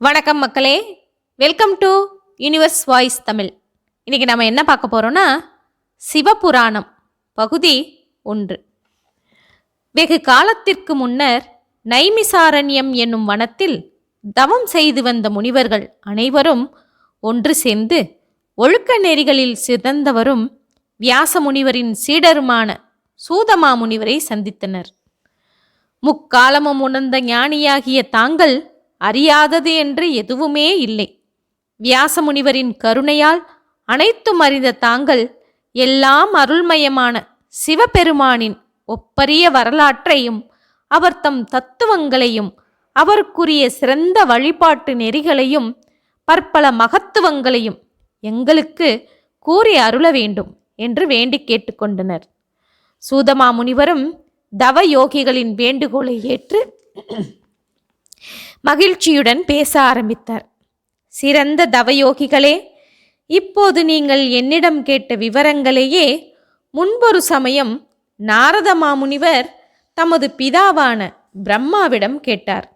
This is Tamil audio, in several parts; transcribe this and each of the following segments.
வணக்கம் மக்களே. Welcome to Universe Voice Tamil இன்றைக்கி நம்ம என்ன பார்க்க போகிறோன்னா சிவபுராணம் பகுதி ஒன்று. வெகு காலத்திற்கு முன்னர் நைமிசாரண்யம் என்னும் வனத்தில் தவம் செய்து வந்த முனிவர்கள் அனைவரும் ஒன்று சேர்ந்து ஒழுக்க நெறிகளில் சிறந்தவரும் வியாச முனிவரின் சீடருமான சூதமா முனிவரை சந்தித்தனர். முக்காலமும் உணர்ந்த ஞானியாகிய தாங்கள் அறியாதது என்று எதுவுமே இல்லை. வியாச முனிவரின் கருணையால் அனைத்தும் அறிந்த தாங்கள் எல்லாம் அருள்மயமான சிவபெருமானின் ஒப்பரிய வரலாற்றையும் அவர் தம் தத்துவங்களையும் அவருக்குரிய சிறந்த வழிபாட்டு நெறிகளையும் பற்பல மகத்துவங்களையும் எங்களுக்கு கூறி அருள வேண்டும் என்று வேண்டி கேட்டுக்கொண்டனர் சூதமா முனிவரும் தவ யோகிகளின் வேண்டுகோளை ஏற்று மகிழ்ச்சியுடன் பேச ஆரம்பித்தார். சிறந்த தவயோகிகளே இப்போது நீங்கள் என்னிடம் கேட்ட விவரங்களையே முன்பொரு சமயம் நாரத மாமுனிவர் தமது பிதாவான பிரம்மாவிடம் கேட்டார்.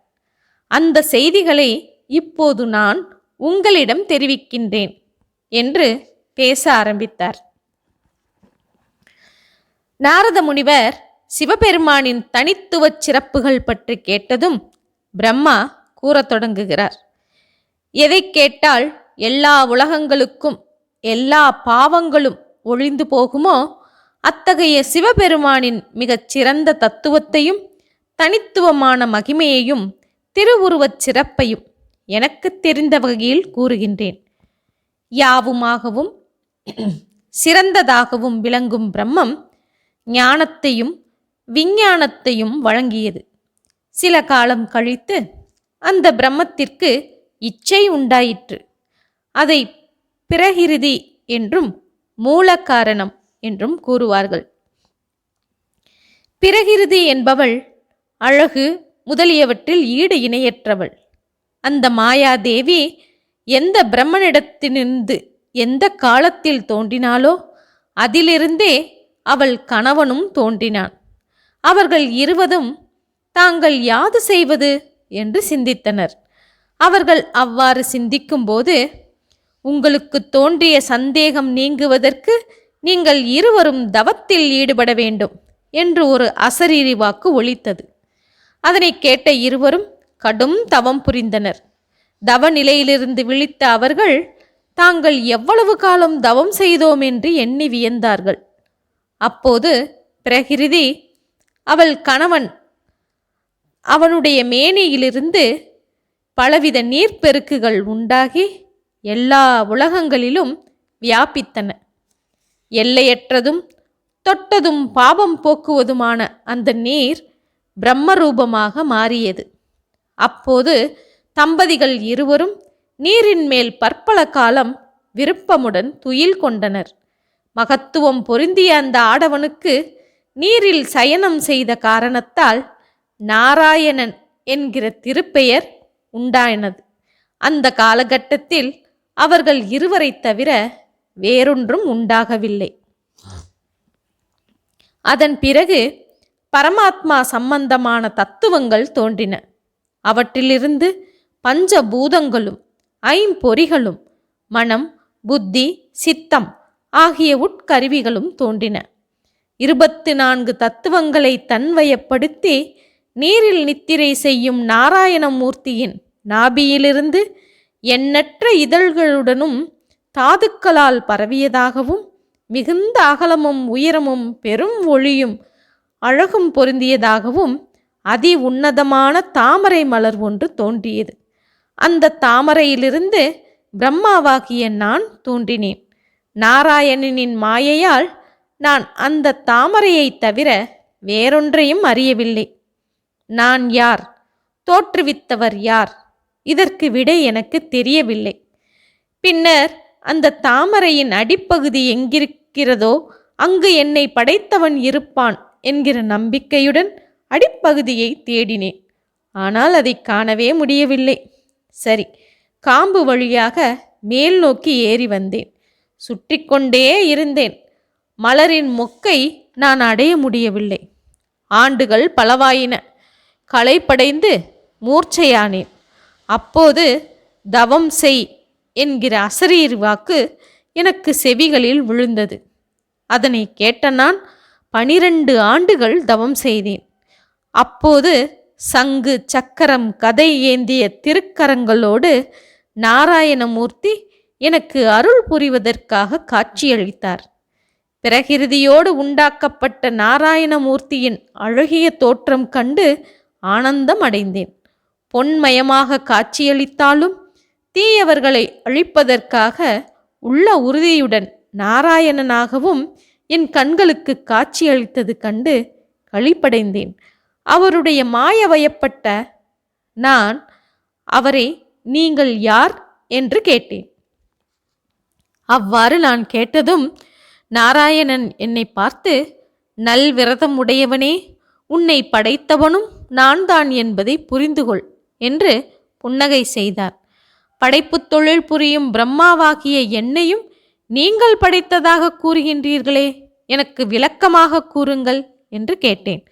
அந்த செய்திகளை இப்போது நான் உங்களிடம் தெரிவிக்கின்றேன் என்று பேச ஆரம்பித்தார். நாரத முனிவர் சிவபெருமானின் தனித்துவச் சிறப்புகள் பற்றி கேட்டதும் பிரம்மா கூறத் தொடங்குகிறார். எதை கேட்டால் எல்லா உலகங்களுக்கும் எல்லா பாவங்களும் ஒழிந்து போகுமோ அத்தகைய சிவபெருமானின் மிகச் சிறந்த தத்துவத்தையும் தனித்துவமான மகிமையையும் திருவுருவச் சிறப்பையும் எனக்கு தெரிந்த வகையில் கூறுகின்றேன். யாவுமாகவும் சிறந்ததாகவும் விளங்கும் பிரம்மம் ஞானத்தையும் விஞ்ஞானத்தையும் வழங்கியது. சில காலம் கழித்து அந்த பிரம்மத்திற்கு இச்சை உண்டாயிற்று. அதை பிரகிருதி என்றும் மூல காரணம் என்றும் கூறுவார்கள். பிரகிருதி என்பவள் அழகு முதலியவற்றில் ஈடு இணையற்றவள். அந்த மாயாதேவி எந்த பிரம்மனிடத்திலிருந்து எந்த காலத்தில் தோன்றினாலோ அதிலிருந்தே அவள் கணவனும் தோன்றினான். அவர்கள் இருவதும் தாங்கள் யாது செய்வது? என்று சிந்தித்தனர். அவர்கள் அவ்வாறு சிந்திக்கும்போது உங்களுக்கு தோன்றிய சந்தேகம் நீங்குவதற்கு நீங்கள் இருவரும் தவத்தில் ஈடுபட வேண்டும் என்று ஒரு அசரீரி வாக்கு ஒலித்தது. அதனை கேட்ட இருவரும் கடும் தவம் புரிந்தனர். தவ நிலையிலிருந்து விழித்த அவர்கள் தாங்கள் எவ்வளவு காலம் தவம் செய்தோம் என்று எண்ணி வியந்தார்கள். அப்போது பிரகிருதி அவள் கணவன் அவனுடைய மேனியிலிருந்து பலவித நீர்ப்பெருக்குகள் உண்டாகி எல்லா உலகங்களிலும் வியாபித்தன. எல்லையற்றதும் தொட்டதும் பாவம் போக்குவதுமான அந்த நீர் பிரம்மரூபமாக மாறியது. அப்போது தம்பதிகள் இருவரும் நீரின் மேல் பற்பல காலம் விருப்பமுடன் துயில் கொண்டனர். மகத்துவம் பொருந்திய அந்த ஆடவனுக்கு நீரில் சயனம் செய்த காரணத்தால் நாராயணன் என்கிற திருப்பெயர் உண்டாயினது. அந்த காலகட்டத்தில் அவர்கள் இருவரை தவிர வேறொன்றும் உண்டாகவில்லை. அதன் பிறகு பரமாத்மா சம்பந்தமான தத்துவங்கள் தோன்றின. அவற்றிலிருந்து பஞ்சபூதங்களும் ஐம்பொறிகளும் மனம் புத்தி சித்தம் ஆகிய உட்கருவிகளும் தோன்றின. இருபத்து நான்கு தத்துவங்களை தன்வயப்படுத்தி நீரில் நித்திரை செய்யும் நாராயணமூர்த்தியின் நாபியிலிருந்து எண்ணற்ற இதழ்களுடனும் தாதுக்களால் பரவியதாகவும் மிகுந்த அகலமும் உயரமும் பெரும் ஒளியும் அழகும் பொருந்தியதாகவும் அதி உன்னதமான தாமரை மலர் ஒன்று தோன்றியது. அந்த தாமரையிலிருந்து பிரம்மாவாகிய நான் தோன்றினேன். நாராயணனின் மாயையால் நான் அந்த தாமரையைத் தவிர வேறொன்றையும் அறியவில்லை. நான் யார்? தோற்றுவித்தவர் யார்? இதற்கு விடை எனக்கு தெரியவில்லை. பின்னர் அந்த தாமரையின் அடிப்பகுதி எங்கிருக்கிறதோ அங்கு என்னை படைத்தவன் இருப்பான் என்கிற நம்பிக்கையுடன் அடிப்பகுதியை தேடினேன். ஆனால் அதை காணவே முடியவில்லை. சரி காம்பு வழியாக மேல் நோக்கி ஏறி வந்தேன். சுற்றி கொண்டே இருந்தேன். மலரின் மொக்கை நான் அடைய முடியவில்லை. ஆண்டுகள் பலவாயின. களைப்படைந்து மூர்ச்சையானேன். அப்போது தவம் செய் என்கிற அசரீர் வாக்கு எனக்கு செவிகளில் விழுந்தது. அதனை கேட்ட நான் பனிரெண்டு ஆண்டுகள் தவம் செய்தேன். அப்போது சங்கு சக்கரம் கதை ஏந்திய திருக்கரங்களோடு நாராயணமூர்த்தி எனக்கு அருள் புரிவதற்காக காட்சியளித்தார். பிரகிருதியோடு உண்டாக்கப்பட்ட நாராயணமூர்த்தியின் அழகிய தோற்றம் கண்டு ஆனந்தம் அடைந்தேன் பொன்மயமாக காட்சியளித்தாலும் தீயவர்களை அழிப்பதற்காக உள்ள உறுதியுடன் நாராயணனாகவும் என் கண்களுக்கு காட்சியளித்தது கண்டு களிப்படைந்தேன். அவருடைய மாயவயப்பட்ட நான் அவரை நீங்கள் யார் என்று கேட்டேன். அவ்வாறு நான் கேட்டதும் நாராயணன் என்னை பார்த்து நல் விரதம் உடையவனே உன்னை படைத்தவனும் நான் தான் என்பதை புரிந்துகொள் என்று புன்னகை செய்தார். படைப்புத் தொழில் புரியும் பிரம்மாவாகிய என்னையும் நீங்கள் படைத்ததாக கூறுகின்றீர்களே எனக்கு விளக்கமாக கூறுங்கள் என்று கேட்டேன்.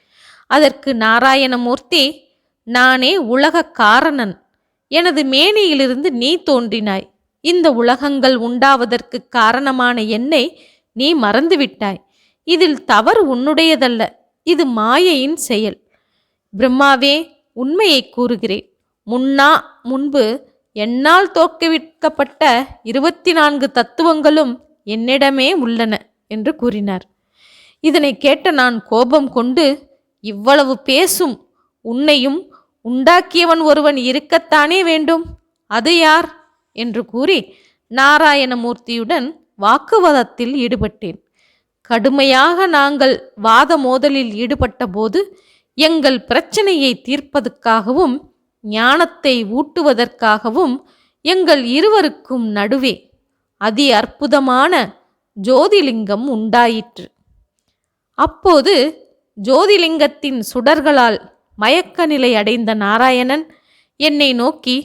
அதற்கு நாராயணமூர்த்தி நானே உலக காரணன். எனது மேனியிலிருந்து நீ தோன்றினாய். இந்த உலகங்கள் உண்டாவதற்கு காரணமான என்னை நீ மறந்துவிட்டாய். இதில் தவறு உன்னுடையதல்ல. இது மாயையின் செயல். பிரம்மாவே உண்மையை கூறுகிறேன். முன்னா முன்பு என்னால் தோற்கவிக்கப்பட்ட இருபத்தி நான்கு தத்துவங்களும் என்னிடமே உள்ளன என்று கூறினார். இதனை கேட்ட நான் கோபம் கொண்டு இவ்வளவு பேசும் உன்னையும் உண்டாக்கியவன் ஒருவன் இருக்கத்தானே வேண்டும்? அது யார்? என்று கூறி நாராயணமூர்த்தியுடன் வாக்குவாதத்தில் ஈடுபட்டேன். கடுமையாக நாங்கள் வாத மோதலில் ஈடுபட்ட போது எங்கள் பிரச்சனையை தீர்ப்பதற்காகவும் ஞானத்தை ஊட்டுவதற்காகவும் எங்கள் இருவருக்கும் நடுவே அதி அற்புதமான ஜோதிலிங்கம் உண்டாயிற்று. அப்போது ஜோதிலிங்கத்தின் சுடர்களால் மயக்க நிலை அடைந்த நாராயணன் என்னை நோக்கி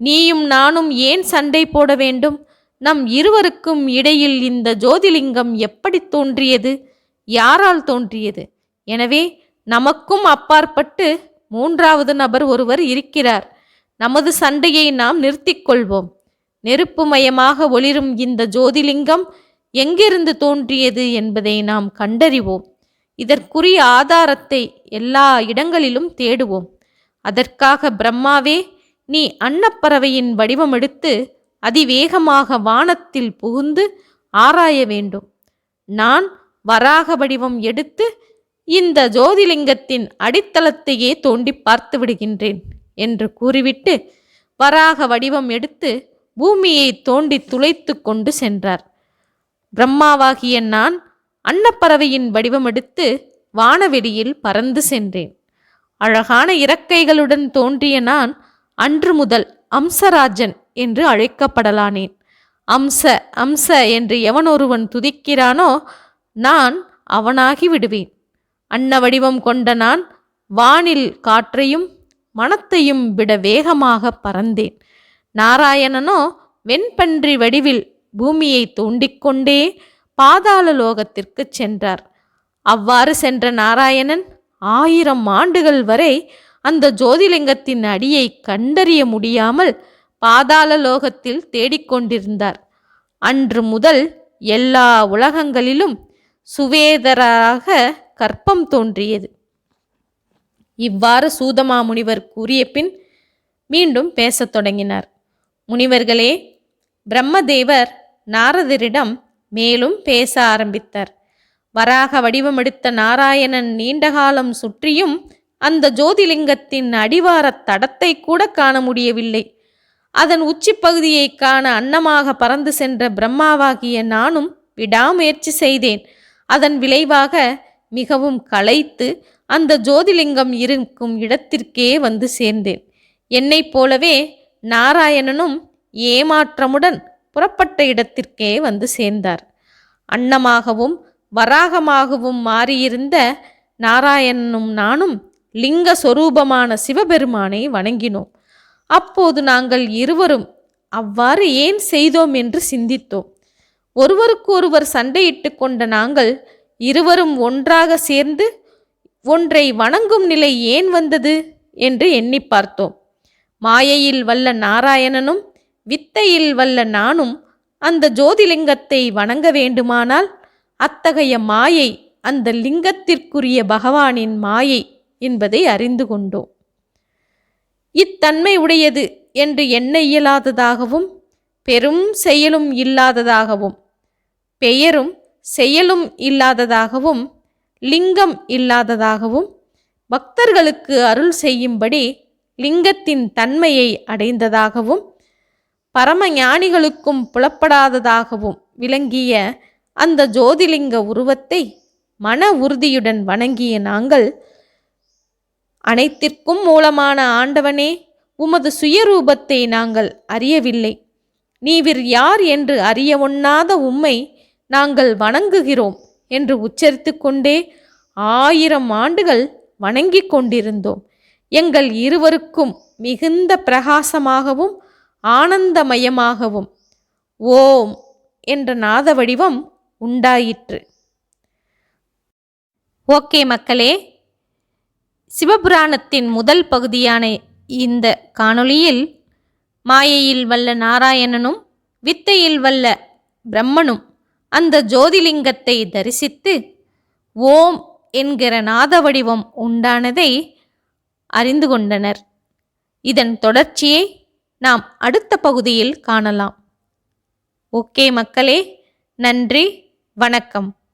நீயும் நானும் ஏன் சண்டை போட வேண்டும்? நம் இருவருக்கும் இடையில் இந்த ஜோதிலிங்கம் எப்படி தோன்றியது? யாரால் தோன்றியது? எனவே நமக்கும் அப்பாற்பட்டு மூன்றாவது நபர் ஒருவர் இருக்கிறார். நமது சண்டையை நாம் நிறுத்திக் கொள்வோம் நெருப்புமயமாக ஒளிரும் இந்த ஜோதிலிங்கம் எங்கிருந்து தோன்றியது என்பதை நாம் கண்டறிவோம். இதற்குரிய ஆதாரத்தை எல்லா இடங்களிலும் தேடுவோம். அதற்காக பிரம்மாவே நீ அன்னப்பறவையின் வடிவமெடுத்து அதிவேகமாக வானத்தில் புகுந்து ஆராய வேண்டும். நான் வராக வடிவம் எடுத்து இந்த ஜோதிலிங்கத்தின் அடித்தளத்தையே தோண்டி பார்த்து விடுகின்றேன் என்று கூறிவிட்டு வராக வடிவம் எடுத்து பூமியை தோண்டி துளைத்து கொண்டு சென்றார். பிரம்மாவாகிய நான் அன்னப்பறவையின் வடிவம் எடுத்து வானவெளியில் பறந்து சென்றேன். அழகான இறக்கைகளுடன் தோன்றிய நான் அன்று முதல் அம்சராஜன் என்று அழைக்கப்படலானேன். அம்ச அம்ச என்று எவனொருவன் துதிக்கிறானோ நான் அவனாகி விடுவேன். அன்ன வடிவம் கொண்ட நான் வானில் காற்றையும் மனத்தையும் விட வேகமாக பறந்தேன். நாராயணனோ வெண்பன்றி வடிவில் பூமியை தோண்டிக்கொண்டே பாதாள லோகத்திற்கு சென்றார். அவ்வாறு சென்ற நாராயணன் ஆயிரம் ஆண்டுகள் வரை அந்த ஜோதிலிங்கத்தின் அடியை கண்டறிய முடியாமல் பாதாள லோகத்தில் தேடிக்கொண்டிருந்தார் அன்று முதல் எல்லா உலகங்களிலும் சுவேதராக கற்பம் தோன்றியது. இவ்வாறு சூதமா முனிவர் கூறிய பின் மீண்டும் பேசத் தொடங்கினார். முனிவர்களே பிரம்மதேவர் நாரதரிடம் மேலும் பேச ஆரம்பித்தார். வராக வடிவமெடுத்த நாராயணன் நீண்டகாலம் சுற்றியும் அந்த ஜோதிலிங்கத்தின் அடிவாரத் தடத்தை கூட காண முடியவில்லை. அதன் உச்சிப்பகுதியை காண அன்னமாக பறந்து சென்ற பிரம்மாவாகிய நானும் விடாமுயற்சி செய்தேன். அதன் விளைவாக மிகவும் களைத்து அந்த ஜோதிலிங்கம் இருக்கும் இடத்திற்கே வந்து சேர்ந்தேன். என்னைப் போலவே நாராயணனும் ஏமாற்றமுடன் புறப்பட்ட இடத்திற்கே வந்து சேர்ந்தார். அன்னமாகவும் வராகமாகவும் மாறியிருந்த நாராயணனும் நானும் லிங்க சொரூபமான சிவபெருமானை வணங்கினோம். அப்போது நாங்கள் இருவரும் அவ்வாறு ஏன் செய்தோம் என்று சிந்தித்தோம். ஒருவருக்கொருவர் சண்டையிட்டு கொண்ட நாங்கள் இருவரும் ஒன்றாக சேர்ந்து ஒன்றை வணங்கும் நிலை ஏன் வந்தது? என்று எண்ணி பார்த்தோம். மாயையில் வல்ல நாராயணனும் வித்தையில் வல்ல நானும் அந்த ஜோதிலிங்கத்தை வணங்க வேண்டுமானால் அத்தகைய மாயை அந்த லிங்கத்திற்குரிய பகவானின் மாயை என்பதை அறிந்து கொண்டோம். இத்தன்மை உடையது என்று எண்ண இயலாததாகவும் பெரும் செயலும் இல்லாததாகவும் பெயரும் செயலும் இல்லாததாகவும் லிங்கம் இல்லாததாகவும் பக்தர்களுக்கு அருள் செய்யும்படி லிங்கத்தின் தன்மையை அடைந்ததாகவும் பரம ஞானிகளுக்கும் புலப்படாததாகவும் விளங்கிய அந்த ஜோதிலிங்க உருவத்தை மன உறுதியுடன் வணங்கிய நாங்கள் அனைத்திற்கும் மூலமான ஆண்டவனே உமது சுயரூபத்தை நாங்கள் அறியவில்லை. நீவிர் யார் என்று அறிய ஒண்ணாத உம்மை நாங்கள் வணங்குகிறோம் என்று உச்சரித்து கொண்டே ஆயிரம் ஆண்டுகள் வணங்கிக் கொண்டிருந்தோம். எங்கள் இருவருக்கும் மிகுந்த பிரகாசமாகவும் ஆனந்தமயமாகவும் ஓம் என்ற நாத வடிவம் உண்டாயிற்று. ஓகே மக்களே சிவபுராணத்தின் முதல் பகுதியான இந்த காணொளியில் மாயையில் வல்ல நாராயணனும் வித்தையில் வல்ல பிரம்மனும் அந்த ஜோதிலிங்கத்தை தரிசித்து ஓம் என்கிற நாத வடிவம் உண்டானதை அறிந்து கொண்டனர். இதன் தொடர்ச்சியை நாம் அடுத்த பகுதியில் காணலாம். ஓகே மக்களே நன்றி வணக்கம்.